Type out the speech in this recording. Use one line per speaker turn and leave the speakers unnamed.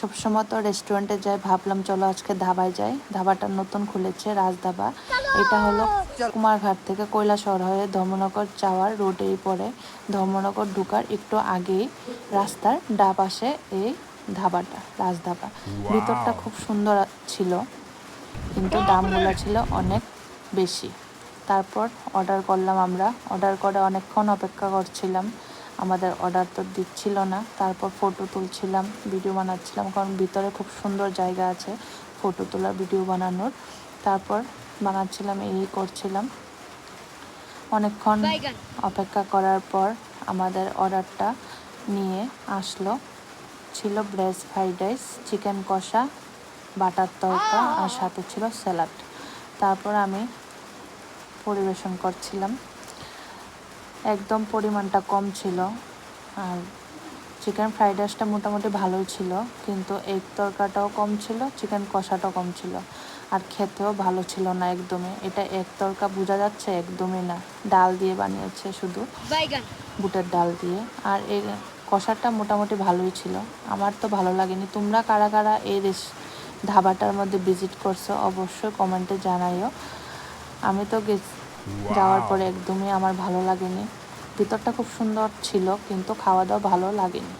সবসময় তো রেস্টুরেন্টে যাই ভাবলাম চলো আজকে ধাবায় যাই। ধাবাটা নতুন খুলেছে রাজধাবা। এটা হলো কুমারঘাট থেকে কৈলাসহর হয়ে ধর্মনগর যাওয়ার রোডেই পড়ে ধর্মনগর ঢুকার একটু আগেই রাস্তার ডা পাশে এই ধাবাটা রাজধাবা। ভিতরটা খুব সুন্দর ছিল কিন্তু দামগুলো ছিল অনেক বেশি। তারপর অর্ডার করলাম আমরা। অর্ডার করে অনেকক্ষণ অপেক্ষা করছিলাম। আমাদের অর্ডার তো দিচ্ছিল না। তারপর ফটো তুলছিলাম ভিডিও বানাচ্ছিলাম কারণ ভিতরে খুব সুন্দর জায়গা আছে ফটো তোলা ভিডিও বানানোর। তারপর বানাচ্ছিলাম এই করছিলাম। অনেকক্ষণ অপেক্ষা করার পর আমাদের অর্ডারটা নিয়ে আসলো। ছিল ব্রেস ফ্রাইড রাইস চিকেন কষা বাটার তরকা আর সাথে ছিল স্যালাড তারপর আমি পরিবেশন করছিলাম। একদম পরিমাণটা কম ছিল। আর চিকেন ফ্রাইড রাইসটা মোটামুটি ভালোই ছিল কিন্তু এগ তরকাটাও কম ছিল চিকেন কষাটাও কম ছিল। আর খেতেও ভালো ছিল না একদমই। এটা এক তরকা বোঝা যাচ্ছে একদমই না। ডাল দিয়ে বানিয়েছে শুধু। বুটের ডাল দিয়ে। আর এই কষাটা মোটামুটি ভালোই ছিল। আমার তো ভালো লাগেনি। তোমরা কারা কারা এই রেস ধাবাটার মধ্যে ভিজিট করছ অবশ্যই কমেন্টে জানাইও। আমি তো গে- যাওয়ার পরে একদমই আমার ভালো লাগেনি। ভিতরটা খুব সুন্দর ছিল কিন্তু খাওয়া দাওয়া ভালো লাগেনি।